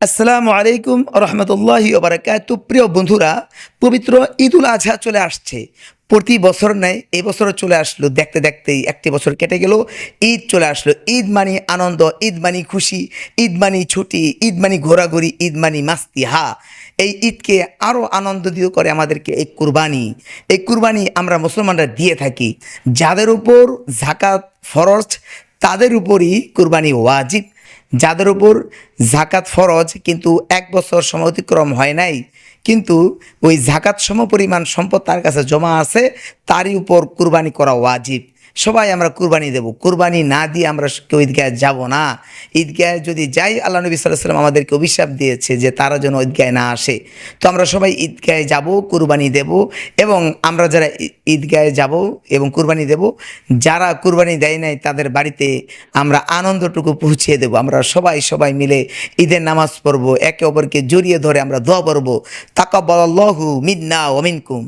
আসসালামু আলাইকুম রহমতুল্লাহি ওবরাকাতু প্রিয় বন্ধুরা, পবিত্র ঈদুল আজহা চলে আসছে। প্রতি বছর নেয়, এই বছরও চলে আসলো। দেখতে দেখতেই একটি বছর কেটে গেল, ঈদ চলে আসলো। ঈদ মানি আনন্দ, ঈদ মানি খুশি, ঈদ মানি ছুটি, ঈদ মানি ঘোরাঘুরি, ঈদ মানি মাস্তি, হা। এই ঈদকে আরও আনন্দ আনন্দিত করে আমাদেরকে এই কুরবানি। এই কুরবানি আমরা মুসলমানরা দিয়ে থাকি। যাদের উপর জাকাত ফরজ, তাদের উপরই কুরবানি ওয়াজিব। যাদের উপর জাকাত ফরজ, কিন্তু এক বছর সময় অতিক্রম হয় নাই, কিন্তু ওই জাকাত সম পরিমাণ সম্পদ তার কাছে জমা আছে, তারই উপর কুরবানি করা ওয়াজিব। সবাই আমরা কুরবানি দেব। কুরবানি না দিয়ে আমরা কেউ ঈদগাহে যাব না। ঈদগাহে যদি যাই, আল্লাহ নবী সাল্লাহ সাল্লাম আমাদেরকে অভিশাপ দিয়েছে যে তারা যেন ঈদগাহে না আসে। তো আমরা সবাই ঈদগাহে যাব, কুরবানি দেব এবং আমরা যারা ঈদগাহে যাব এবং কুরবানি দেব, যারা কুরবানি দেয় নাই তাদের বাড়িতে আমরা আনন্দটুকু পৌঁছিয়ে দেব। আমরা সবাই সবাই মিলে ঈদের নামাজ পড়ব, একে অপরকে জড়িয়ে ধরে আমরা দোয়া পড়ব। তাকাব্বালাল্লাহু মিন্না ওয়া মিনকুম।